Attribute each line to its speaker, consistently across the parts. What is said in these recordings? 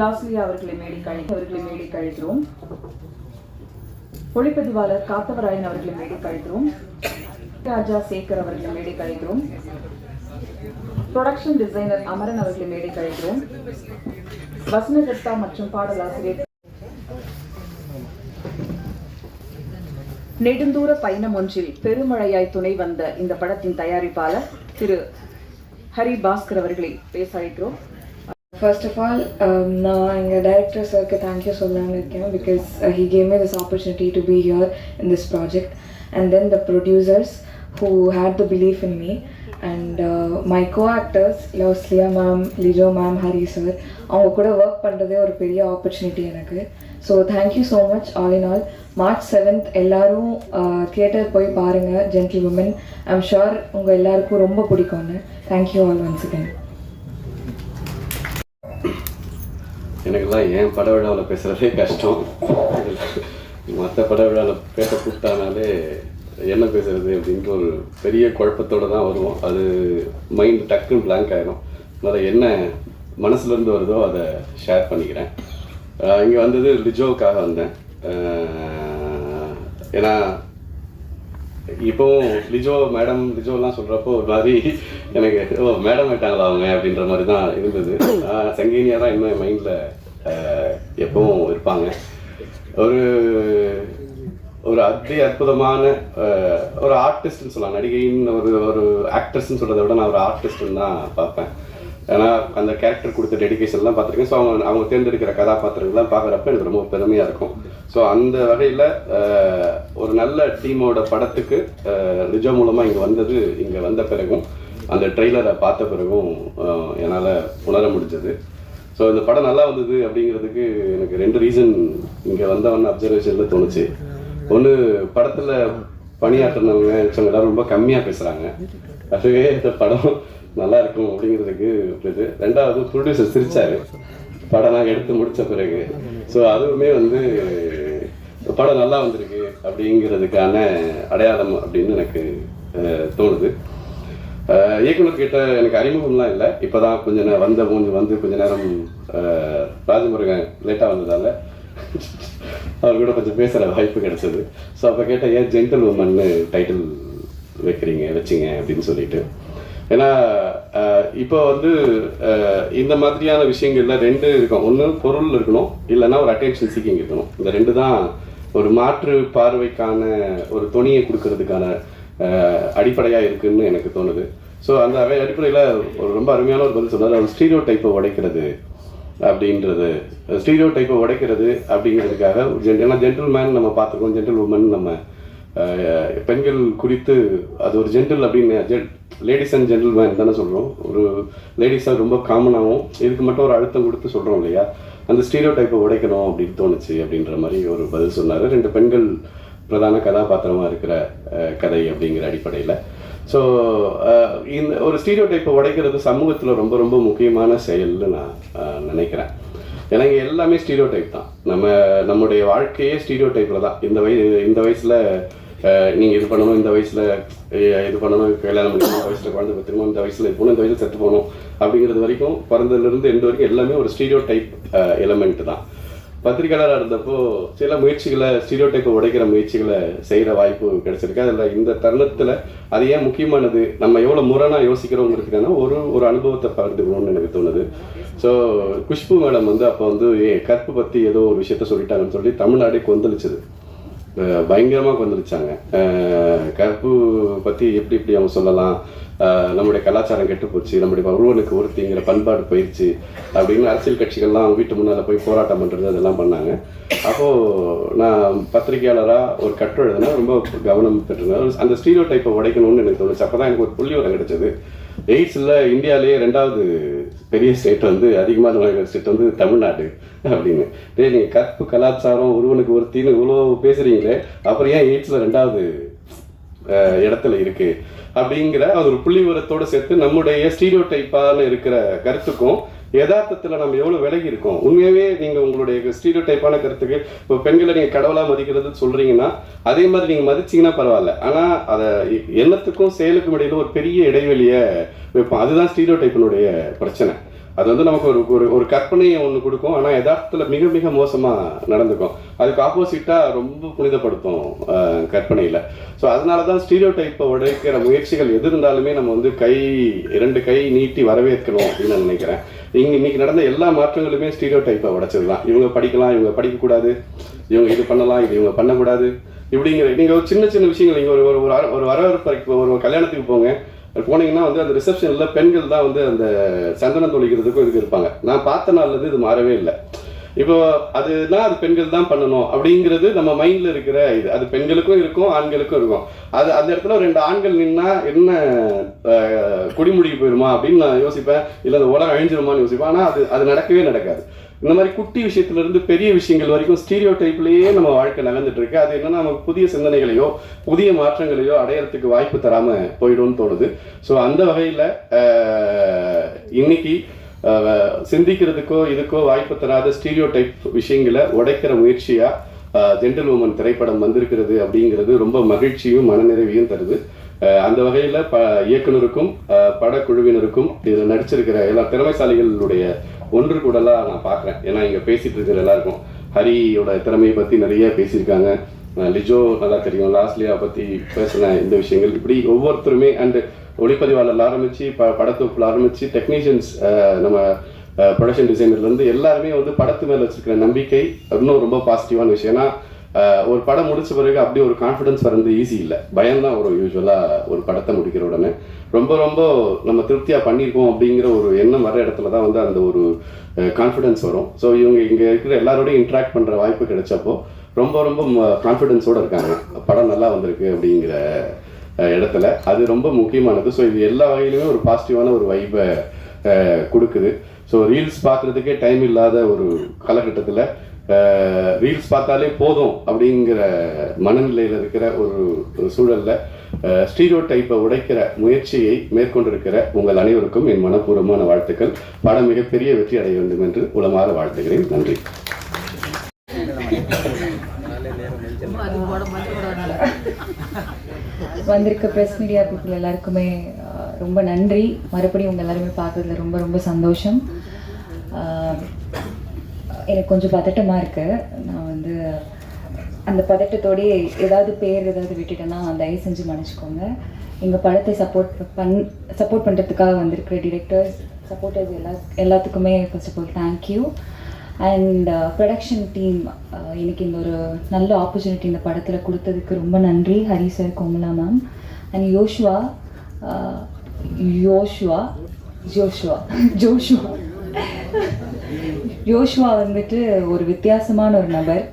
Speaker 1: லாஸ்லி அவர்களை மேடி கழி அவர்களை மேடி கழிக்கிறோம். ஒளிப்பதிவாளர் காத்தவராயன் அவர்களை மேடி கழிக்கிறோம். ராஜா சேகர் அவர்களை மேடி கழிக்கிறோம். ப்ரொடக்ஷன் டிசைனர் அமரன் அவர்களை மேடை கழிக்கிறோம். வசனகர்த்தா மற்றும் பாடலாசிரியர். நெடுந்தூர பயணம் ஒன்றில் பெருமழையாய் துணை வந்த இந்த படத்தின் தயாரிப்பாளர் திரு ஹரி பாஸ்கர் அவர்களை பேச அழைக்கிறோம்
Speaker 2: ஃபர்ஸ்ட் ஆஃப் ஆல் நான் எங்கள் டைரக்டர் சார்க்கு தேங்க்யூ சொல்லாமல் இருக்கேன் because he came may this opportunity to be here in this project and then the producers who had the belief in me and my co actors Losliya ma'am Lijo ma'am Hari sir அவங்க கூட work பண்ணுறதே ஒரு பெரிய opportunity எனக்கு. So thank you so much all in all March seventh எல்லாரும் uh, theatre போய் பாருங்கள் gentle woman I'm sure உங்கள் எல்லாருக்கும் ரொம்ப பிடிக்கும்னு. தேங்க்யூ ஆல் ஒன்ஸ் அகேன்
Speaker 3: எனக்குலாம் என் பட விழாவில் பேசுகிறதே கஷ்டம். மற்ற பட விழாவில் பேச கூப்பிட்டானாலே என்ன பேசுறது அப்படின்ற ஒரு பெரிய குழப்பத்தோட தான் வருவோம். அது மைண்ட் டக்குன்னு பிளாங்க் ஆயிடும் அதனால் என்ன மனசுலேருந்து வருதோ அதை ஷேர் பண்ணிக்கிறேன். இங்கே வந்தது லிஜோவுக்காக வந்தேன். ஏன்னா இப்போவும் லிஜோ மேடம் லிஜோலாம் சொல்கிறப்போ ஒரு மாதிரி எனக்கு ஓ மேடம் ஆயிட்டாங்களா அவங்க? அப்படின்ற மாதிரி தான் இருந்தது. சங்கீனியாக தான் இன்னும் என் மைண்டில் எப்பவும் இருப்பாங்க. ஒரு ஒரு அதி அற்புதமான ஒரு ஆர்டிஸ்ட்னு சொல்லலாம். நடிகைன்னு ஒரு ஒரு ஆக்ட்ரஸ்ன்னு சொல்கிறத விட நான் ஒரு ஆர்டிஸ்ட்னு தான் பார்ப்பேன். ஏன்னா அந்த கேரக்டர் கொடுத்த டெடிகேஷன்லாம் பார்த்துருக்கேன். ஸோ அவங்க அவங்க தேர்ந்தெடுக்கிற கதாபாத்திரங்கள்லாம் பார்க்குறப்ப எனக்கு ரொம்ப பெருமையாக இருக்கும். ஸோ அந்த வகையில் ஒரு நல்ல டீமோட படத்துக்கு ரிஜோ மூலமாக இங்கே வந்தது இங்கே வந்த பிறகும் அந்த ட்ரெய்லரை பார்த்த பிறகும் என்னால் உணர முடிஞ்சது. ஸோ இந்த படம் நல்லா வந்தது அப்படிங்கிறதுக்கு எனக்கு ரெண்டு ரீசன் இங்கே வந்தவன் அப்சர்வேஷனில் தோணுச்சு. ஒன்று படத்தில் பணியாற்றினவங்க மிச்சவங்க ரொம்ப கம்மியாக பேசுகிறாங்க அதுவே இந்த படம் நல்லா இருக்கும் அப்படிங்கிறதுக்கு இது ரெண்டாவது ப்ரொடியூசர் சிரிச்சாரு. படம் நாங்கள் எடுத்து முடித்த பிறகு. ஸோ அதுவுமே வந்து படம் நல்லா வந்திருக்கு அப்படிங்கிறதுக்கான அடையாளம் அப்படின்னு எனக்கு தோணுது. அஹ், இயக்குனர் கிட்ட எனக்கு அறிமுகம்லாம் இல்லை. இப்போ தான் கொஞ்ச நேரம் வந்த மூஞ்சி வந்து கொஞ்ச நேரம் ராஜமுருகன் லேட்டாக வந்ததால் அவர் கூட கொஞ்சம் பேசுகிற வாய்ப்பு கிடச்சிது. ஸோ அப்போ கேட்டேன் ஏன் ஜென்டல் உமன்னு டைட்டில் வைக்கிறீங்க வச்சிங்க? அப்படின்னு சொல்லிட்டு. ஏன்னா இப்போ வந்து இந்த மாதிரியான விஷயங்கள்ல ரெண்டு இருக்கும். ஒன்று பொருள் இருக்கணும் இல்லைன்னா ஒரு அட்டென்ஷன் சீக்கிங் இருக்கணும். இந்த ரெண்டு தான் ஒரு மாற்று பார்வைக்கான ஒரு துணியை கொடுக்கறதுக்கான அடிப்படையாக இருக்குன்னு எனக்கு தோணுது. ஸோ அந்த அடிப்படையில் ஒரு ரொம்ப அருமையான ஒரு பதில் சொன்னார். அவர் ஸ்டீரியோ டைப்பை உடைக்கிறது. அப்படின்றது. ஸ்டீரியோ டைப்பை உடைக்கிறது அப்படிங்கிறதுக்காக ஜென் ஏன்னா ஜென்டில்மேன் நம்ம பார்த்துருக்கோம் ஜென்டில் உமன் நம்ம பெண்கள் குறித்து அது ஒரு ஜென்டில் அப்படின்னு லேடிஸ் அண்ட் ஜென்டில்மேன் தானே சொல்கிறோம் ஒரு லேடிஸாக ரொம்ப காமனாகவும் இதுக்கு மட்டும் ஒரு அழுத்தம் கொடுத்து சொல்கிறோம் இல்லையா? அந்த ஸ்டீரியோ டைப்பை உடைக்கணும் அப்படின்னு தோணுச்சு அப்படின்ற மாதிரி ஒரு பதில் சொன்னார். ரெண்டு பெண்கள் பிரதான கதாபாத்திரமாக இருக்கிற கதை அப்படிங்கிற அடிப்படையில். ஸோ uh, இந்த ஒரு ஸ்டீரியோ டைப்பை உடைக்கிறது சமூகத்தில் ரொம்ப ரொம்ப முக்கியமான செயல்னு நான் uh, நினைக்கிறேன். ஏன்னா எல்லாமே ஸ்டீரியோ டைப் தான். நம்ம நம்முடைய வாழ்க்கையே ஸ்டீரியோ டைப்பில் தான். இந்த வய இந்த வயசில் uh, நீங்கள் இது பண்ணணும் இந்த வயசில் இது பண்ணணும் கல்யாணம் பண்ணணும் இந்த வயசில் குழந்தை பெற்றுக்கணும் இந்த வயசில் இது போகணும் இந்த வயசில் செத்து போகணும் அப்படிங்கிறது வரைக்கும் பிறந்ததுலேருந்து எந்த வரைக்கும் எல்லாமே ஒரு ஸ்டீரியோ டைப் எலமெண்ட் தான். பத்திரிகையாளராக இருந்தப்போ சில முயற்சிகளை ஸ்டீரியோடைப்பை உடைக்கிற முயற்சிகளை செய்கிற வாய்ப்பு கிடைச்சிருக்கு. அதில் இந்த தருணத்தில் அது ஏன் முக்கியமானது? நம்ம எவ்வளோ முரணாக யோசிக்கிறோங்கிறதுக்கான ஒரு ஒரு அனுபவத்தை பகிர்ந்துக்கணும்னு எனக்கு தோணுது. ஸோ குஷ்பு மேடம் வந்து அப்போ வந்து ஏ கற்பு பற்றி ஏதோ ஒரு விஷயத்த சொல்லிட்டாங்கன்னு சொல்லி தமிழ்நாடே கொந்தளிச்சது. பயங்கரமாக பயங்கரமா கற்பு பற்றி எப்படி எப்படி அவங்க சொல்லலாம்? நம்முடைய கலாச்சாரம் கெட்டு போச்சு நம்முடைய ஒருவனுக்கு ஒருத்திங்கிற பண்பாடு போயிடுச்சு அப்படின்னு அரசியல் கட்சிகள்லாம் அவங்க வீட்டு முன்னால் போய் போராட்டம் பண்ணுறது அதெல்லாம் பண்ணாங்க. அப்போது நான் பத்திரிகையாளராக ஒரு கட்டுரை எழுதுனா ரொம்ப கவனம் பெற்றிருந்தேன். அந்த ஸ்டீரியோ டைப்பை உடைக்கணும்னு எனக்கு தோணுச்சு. அப்போ தான் எனக்கு ஒரு புள்ளி வரம் கிடைச்சது. எய்ட்ஸில் இந்தியாவிலேயே ரெண்டாவது பெரிய ஸ்டேட் வந்து அதிகமான நோய்கள் ஸ்டேட் வந்து தமிழ்நாடு அப்படின்னு. டே நீங்கள் கற்பு கலாச்சாரம் ஒருவனுக்கு ஒருத்தின்னு இவ்வளோ பேசுகிறீங்களே அப்புறம் ஏன் எய்ட்ஸில் ரெண்டாவது இடத்துல இருக்குது அப்படிங்கிற அது ஒரு புள்ளி உரத்தோடு சேர்த்து நம்முடைய ஸ்டீரியோ டைப்பான இருக்கிற கருத்துக்கும் யதார்த்தத்தில் நம்ம எவ்வளோ விலகி இருக்கோம்? உண்மையாகவே நீங்கள் உங்களுடைய ஸ்டீரியோ டைப்பான கருத்துக்கு இப்போ பெண்களை நீங்கள் கடவுளாக மதிக்கிறது சொல்கிறீங்கன்னா அதே மாதிரி நீங்கள் மதிச்சீங்கன்னா பரவாயில்ல. ஆனால் அதை எண்ணத்துக்கும் செயலுக்கும் இடையில ஒரு பெரிய இடைவெளியை வைப்போம். அதுதான் ஸ்டீரியோ டைப்பினுடைய பிரச்சனை. அது வந்து நமக்கு ஒரு ஒரு ஒரு கற்பனையை ஒன்று கொடுக்கும். ஆனால் யதார்த்தத்தில் மிக மிக மோசமாக நடந்துக்கும். அதுக்கு ஆப்போசிட்டாக ரொம்ப புனிதப்படுத்தும் கற்பனையில். ஸோ அதனால தான் ஸ்டீரியோ டைப்பை உடைக்கிற முயற்சிகள் எது இருந்தாலுமே நம்ம வந்து கை இரண்டு கை நீட்டி வரவேற்கணும் அப்படின்னு நான் நினைக்கிறேன். இங்கே இன்னைக்கு நடந்த எல்லா மாற்றங்களுமே ஸ்டீரியோ டைப்பை உடைச்சது தான் இவங்க படிக்கலாம் இவங்க படிக்கக்கூடாது. இவங்க இது பண்ணலாம் இது இவங்க பண்ணக்கூடாது. இப்படிங்கிற நீங்கள் ஒரு சின்ன சின்ன விஷயங்கள் நீங்கள் ஒரு ஒரு ஒரு வர- ஒரு வரவேற்பு ஒரு கல்யாணத்துக்கு போங்க. போனீங்கன்னா வந்து அந்த ரிசப்ஷனில் பெண்கள் தான் வந்து அந்த சந்தனம் தொழிக்கிறதுக்கும் இதுக்கு இருப்பாங்க. நான் பார்த்த நாள்லேருந்து இது மாறவே இல்லை. இப்போ அதுனா அது பெண்கள் தான் பண்ணணும் அப்படிங்கிறது நம்ம மைண்ட்ல இருக்கிற இது. அது பெண்களுக்கும் இருக்கும் ஆண்களுக்கும் இருக்கும். அது அந்த இடத்துல ரெண்டு ஆண்கள் நின்னா என்ன குடிமுடிக்கு போயிருமா அப்படின்னு நான் யோசிப்பேன். இல்லை அந்த உலகம் அழிஞ்சிருமான்னு யோசிப்பேன். ஆனால் அது அது நடக்கவே நடக்காது. இந்த மாதிரி குட்டி விஷயத்துல இருந்து பெரிய விஷயங்கள் வரைக்கும் ஸ்டீரியோ டைப்லயே நம்ம வாழ்க்கை நகர்ந்துட்டு இருக்கு அது என்னன்னா நமக்கு புதிய சிந்தனைகளையோ புதிய மாற்றங்களையோ அடையறதுக்கு வாய்ப்பு தராம போயிடும்னு தோணுது. ஸோ அந்த வகையில இன்னைக்கு சிந்திக்கிறதுக்கோ இதுக்கோ வாய்ப்பு தராத ஸ்டீரியோ டைப் விஷயங்களை உடைக்கிற முயற்சியாக ஜென்டல் உமன் திரைப்படம் வந்திருக்கிறது அப்படிங்கிறது ரொம்ப மகிழ்ச்சியும் மனநிறைவையும் தருது. அந்த வகையில் ப இயக்குனருக்கும் படக்குழுவினருக்கும் இதில் நடிச்சிருக்கிற எல்லா திறமைசாலிகளுடைய ஒன்று கூடலாம் நான் பார்க்குறேன் ஏன்னா இங்கே பேசிகிட்டு இருக்கிற எல்லாருக்கும். ஹரியோட திறமையை பற்றி நிறைய பேசியிருக்காங்க. லிஜோ நல்லா தெரியும். லாஸ்லியா பற்றி பேசின இந்த விஷயங்கள். இப்படி ஒவ்வொருத்தருமே அண்டு ஒளிப்பதிவாளர்ல ஆரம்பித்து ப படத்தொகுப்பில் ஆரம்பித்து டெக்னீஷியன்ஸ் நம்ம ப்ரொடக்ஷன் டிசைனர்லேருந்து எல்லாருமே வந்து படத்து மேலே வச்சிருக்கிற நம்பிக்கை இன்னும் ரொம்ப பாசிட்டிவான விஷயம். ஏன்னா ஒரு படம் முடிச்ச பிறகு அப்படியே ஒரு கான்ஃபிடன்ஸ் வரது ஈஸி இல்லை. பயம்தான் வரும் யூஸ்வலாக ஒரு படத்தை முடிக்கிற உடனே. ரொம்ப ரொம்ப நம்ம திருப்தியாக பண்ணியிருக்கோம் அப்படிங்கிற ஒரு எண்ணம் வர இடத்துல தான் வந்து அந்த ஒரு கான்ஃபிடன்ஸ் வரும். ஸோ இவங்க இங்கே இருக்கிற எல்லாரோடையும் இன்ட்ராக்ட் பண்ணுற வாய்ப்பு கிடைச்சப்போ ரொம்ப ரொம்ப கான்ஃபிடென்ஸோடு இருக்காங்க. படம் நல்லா வந்திருக்கு அப்படிங்கிற இடத்துல. அது ரொம்ப முக்கியமானது. ஸோ இது எல்லா வகையிலுமே ஒரு பாசிட்டிவான ஒரு வைப்பை கொடுக்குது. ஸோ ரீல்ஸ் பார்க்குறதுக்கே டைம் இல்லாத ஒரு காலகட்டத்தில் ரீல்ஸ் பார்த்தாலே போதும் அப்படிங்கிற மனநிலையில் இருக்கிற ஒரு சூழல்ல ஸ்டீரியோ டைப்பை உடைக்கிற முயற்சியை மேற்கொண்டிருக்கிற உங்கள் அனைவருக்கும் என் மனப்பூர்வமான வாழ்த்துக்கள். படம் மிகப்பெரிய வெற்றி அடைய வேண்டும் என்று உளமாற வாழ்த்துகிறேன். நன்றி.
Speaker 1: வந்திருக்க ப்ரெஸ் மீடியா பீப்புள் எல்லாருக்குமே ரொம்ப நன்றி. மறுபடியும் உங்கள் எல்லாருமே பார்க்கறதுல ரொம்ப ரொம்ப சந்தோஷம். எனக்கு கொஞ்சம் பதட்டமாக இருக்குது நான் வந்து அந்த பதட்டத்தோடயே ஏதாவது பேர் ஏதாவது விட்டுட்டேன்னா தயவு செஞ்சு மன்னிச்சுக்கோங்க. எங்கள் படத்தை சப்போர்ட் பண் சப்போர்ட் பண்ணுறதுக்காக வந்திருக்க டிரெக்டர்ஸ் சப்போர்ட்டர்ஸ் எல்லா எல்லாத்துக்குமே first of all thank you and production team எனக்கு இந்த ஒரு நல்ல ஆப்பர்ச்சுனிட்டி இந்த படத்தில் கொடுத்ததுக்கு ரொம்ப நன்றி Hari sir Komala ma'am and Joshua Joshua Joshua Joshua Joshua வந்துட்டு ஒரு வித்தியாசமான ஒரு நபர்.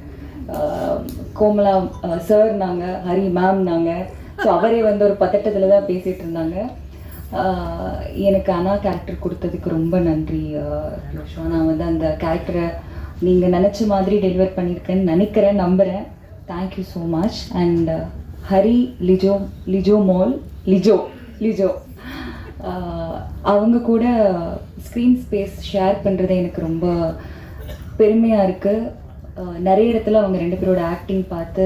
Speaker 1: Uh, கோமலா uh, சார் நாங்கள் ஹரி மேம் நாங்கள் ஸோ அவரே வந்து ஒரு பதட்டத்தில் தான் பேசிகிட்டு இருந்தாங்க. எனக்கு அனா கேரக்டர் கொடுத்ததுக்கு ரொம்ப நன்றி ஆஹ் நான் வந்து அந்த கேரக்டரை நீங்கள் நினச்ச மாதிரி டெலிவர் பண்ணியிருக்கேன்னு நினைக்கிறேன் நம்புகிறேன் thank you so much and Hari Lijo Lijo mole Lijo Lijo. அவங்க கூட ஸ்க்ரீன் ஸ்பேஸ் ஷேர் பண்ணுறது எனக்கு ரொம்ப பெருமையாக இருக்குது நிறைய இடத்துல அவங்க ரெண்டு பேரோட ஆக்டிங் பார்த்து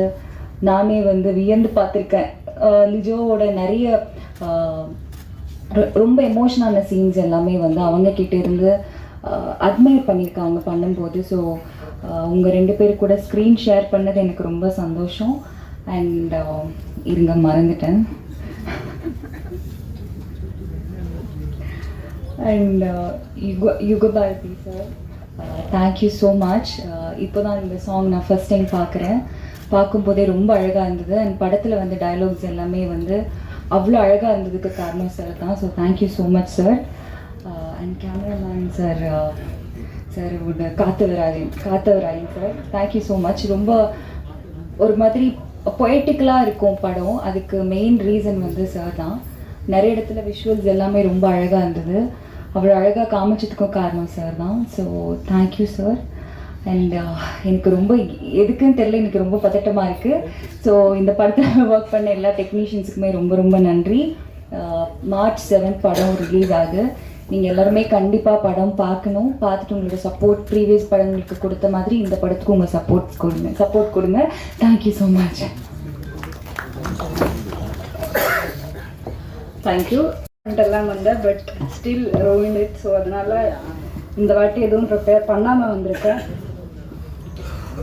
Speaker 1: நானே வந்து வியந்து பார்த்துருக்கேன். லிஜோவோட நிறைய ரொம்ப எமோஷனான சீன்ஸ் எல்லாமே வந்து அவங்கக்கிட்ட இருந்து அட்மையர் பண்ணியிருக்காங்க பண்ணும்போது. ஸோ உங்கள் ரெண்டு பேர் கூட ஸ்க்ரீன் ஷேர் பண்ணது எனக்கு ரொம்ப சந்தோஷம். அண்ட் இருங்க மறந்துட்டேன். And Yuga Yugabharathi sir thank you so much இப்போ தான் இந்த சாங் நான் ஃபஸ்ட் டைம் பார்க்குறேன். பார்க்கும்போதே ரொம்ப அழகாக இருந்தது. அண்ட் படத்தில் வந்து டைலாக்ஸ் எல்லாமே வந்து அவ்வளோ அழகாக இருந்ததுக்கு காரணம் சார் தான் so thank you so much sir and cameraman sir sir உட Kathavarayan Kathavarayan sir thank you so much ரொம்ப ஒரு மாதிரி பொயட்டிக்கலாக இருக்கும் படம். அதுக்கு மெயின் ரீசன் வந்து சார் தான். நிறைய இடத்துல விஷுவல்ஸ் எல்லாமே ரொம்ப அழகாக இருந்தது. அவ்வளோ அழகாக காமிச்சதுக்கும் காரணம் சார் தான். So thank you sir and uh, எனக்கு ரொம்ப எதுக்குன்னு தெரில எனக்கு ரொம்ப பதட்டமாக இருக்குது ஸோ இந்த படத்தில் ஒர்க் பண்ண எல்லா டெக்னீஷியன்ஸுக்குமே ரொம்ப ரொம்ப நன்றி. Uh, மார்ச் செவன்த் படம் ரிலீஸ் ஆகுது
Speaker 4: நீங்கள் எல்லாருமே கண்டிப்பாக படம் பார்க்கணும். பார்த்துட்டு உங்களோட சப்போர்ட் ப்ரீவியஸ் படங்களுக்கு கொடுத்த மாதிரி இந்த படத்துக்கு உங்கள் சப்போர்ட் கொடுங்க. சப்போர்ட் கொடுங்க. தேங்க்யூ ஸோ மச்
Speaker 5: தேங்க்யூ எல்லாம் வந்தேன் but still ruin it so அதனால இந்த வாட்டி எதுவும் ப்ரிப்பேர் பண்ணாமல் வந்திருக்கேன்.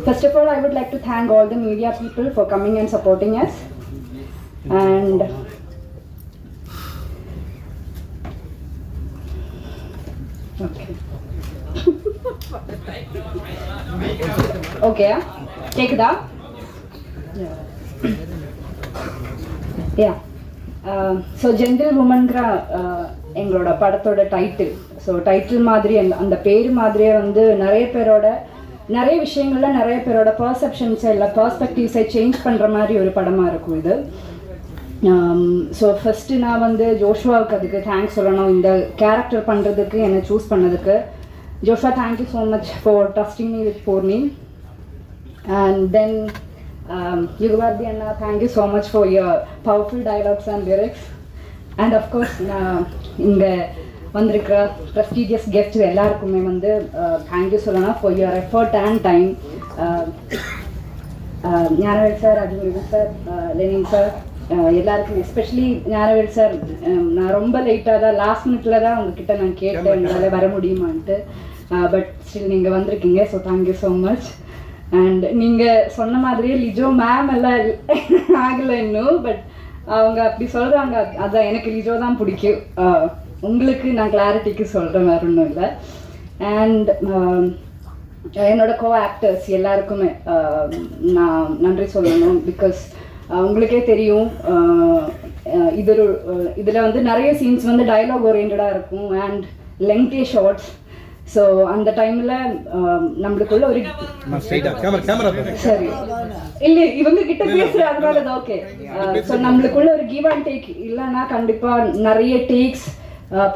Speaker 5: First of all I would like to thank all the media people for coming and supporting us and okay okay கேக்குதா யா ஸோ ஜென்டில் உமன்கிற எங்களோட படத்தோட டைட்டில் ஸோ டைட்டில் மாதிரி அந்த அந்த பேர் மாதிரியே வந்து நிறைய பேரோட நிறைய விஷயங்கள்ல நிறைய பேரோட பர்செப்ஷன்ஸை இல்லை பர்ஸ்பெக்டிவ்ஸை சேஞ்ச் பண்ணுற மாதிரி ஒரு படமாக இருக்கும் இது. ஸோ ஃபஸ்ட்டு நான் வந்து ஜோஷ்வாவுக்கு அதுக்கு தேங்க்ஸ் சொல்லணும். இந்த கேரக்டர் பண்ணுறதுக்கு என்னை சூஸ் பண்ணதுக்கு. Joshua thank you so much for trusting me with Porni and then um, Anna thank you so much for your powerful dialogues and lyrics and of course நான் இங்கே வந்திருக்கிற ப்ரெஸ்டீஜியஸ் கெஸ்ட் எல்லாருக்குமே வந்து thank you சொல்லணும் for your effort and time Gnanavel sir Ajimurugan sir Lenin sir எல்லாருக்கும் especially Gnanavel sir நான் ரொம்ப லேட்டாக தான் லாஸ்ட் மினிட்ல தான் உங்ககிட்ட நான் கேட்டேன் எங்களால் வர முடியுமான்ட்டு. பட் ஸ்டில் நீங்கள் வந்திருக்கீங்க so thank you so much and நீங்கள் சொன்ன மாதிரியே லிஜோ மேம் எல்லாம் ஆகலை இன்னும் பட் அவங்க அப்படி சொல்கிறாங்க அதான் எனக்கு லிஜோ தான் பிடிக்கும். உங்களுக்கு நான் கிளாரிட்டிக்கு சொல்கிறேன் வேறு ஒன்றும் இல்லை. அண்ட் என்னோட கோ ஆக்டர்ஸ் எல்லாருக்குமே ஆஹ் நான் நன்றி சொல்லணும் பிகாஸ் உங்களுக்கே தெரியும் ஆஹ் ஆஹ் இது ஒரு இதில் வந்து நிறைய சீன்ஸ் வந்து டயலாக் ஓரியன்டாக இருக்கும் அண்ட் லெங்க்டி ஷார்ட்ஸ் ஸோ அந்த டைமில் நம்மளுக்குள்ள ஒரு சரி. இல்ல இவங்க கிட்ட பேசுறதுனால ஓகே ஸோ நம்மளுக்குள்ள ஒரு கிவ் அண்ட் டேக் இல்லைன்னா கண்டிப்பா நிறைய டேக்ஸ்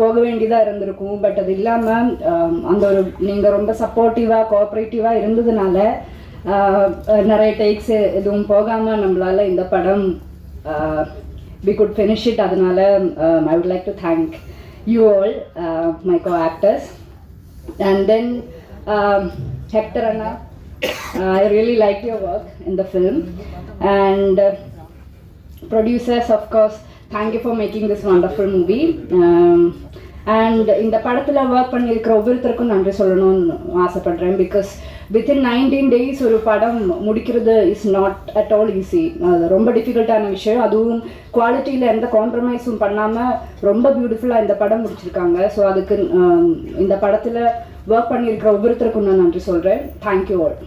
Speaker 5: போக வேண்டியதாக இருந்திருக்கும். பட் அது இல்லாமல் அந்த ஒரு நீங்கள் ரொம்ப சப்போர்ட்டிவாக கோஆப்ரேட்டிவாக இருந்ததுனால நிறைய டேக்ஸ் எதுவும் போகாமல் நம்மளால் இந்த படம் வி குட் ஃபினிஷ் இட் அதனால I would like to thank you all my co actors and then Hector Anna I really like your work in the film and producers of course thank you for making this wonderful movie and இந்த படத்தில் work பண்ணியிருக்கிற ஒவ்வொருத்தருக்கும் நன்றி சொல்லணும்னு ஆசைப்படுறேன். Because within nineteen days ஒரு படம் முடிக்கிறது is not at all easy அது ரொம்ப டிஃபிகல்ட்டான விஷயம். அதுவும் குவாலிட்டியில் எந்த காம்ப்ரமைஸும் பண்ணாமல் ரொம்ப பியூட்டிஃபுல்லாக இந்த படம் முடிச்சிருக்காங்க. ஸோ அதுக்கு um, இந்த படத்தில் ஒர்க் பண்ணியிருக்கிற ஒவ்வொருத்தருக்கும் நான் நன்றி சொல்கிறேன் தேங்க்யூ ஆல்